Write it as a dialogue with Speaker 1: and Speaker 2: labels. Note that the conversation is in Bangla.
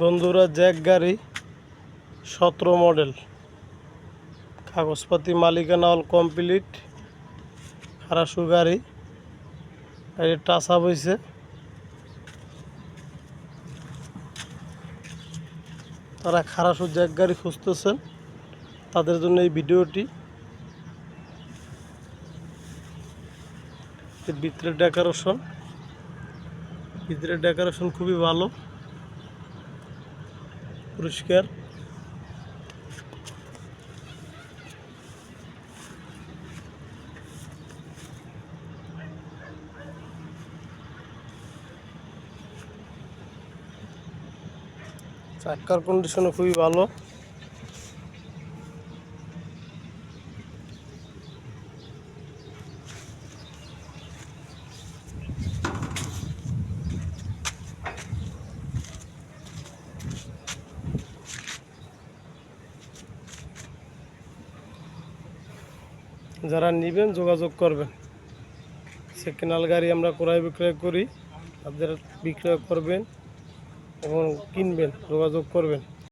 Speaker 1: বন্ধুরা, জ্যাক গাড়ি, সতেরো মডেল। কাগজপাতি মালিকানা অল কমপ্লিট খারাসু গাড়ি। গাড়ি টাচ আপ তারা খারাসু জ্যাক গাড়ি খুঁজতেছেন। তাদের জন্য এই ভিডিওটি। এর ভিতরের ডেকোরেশন ভিতরের ডেকোরেশন খুবই ভালো। পরিষ্কার চাকার কন্ডিশনও খুবই ভালো। যারা নেবেন, যোগাযোগ করবেন। সেকেন্ড গাড়ি আমরা ক্রয় বিক্রয় করি আপনারা বিক্রয় করবেন এবং কিনবেন, যোগাযোগ করবেন।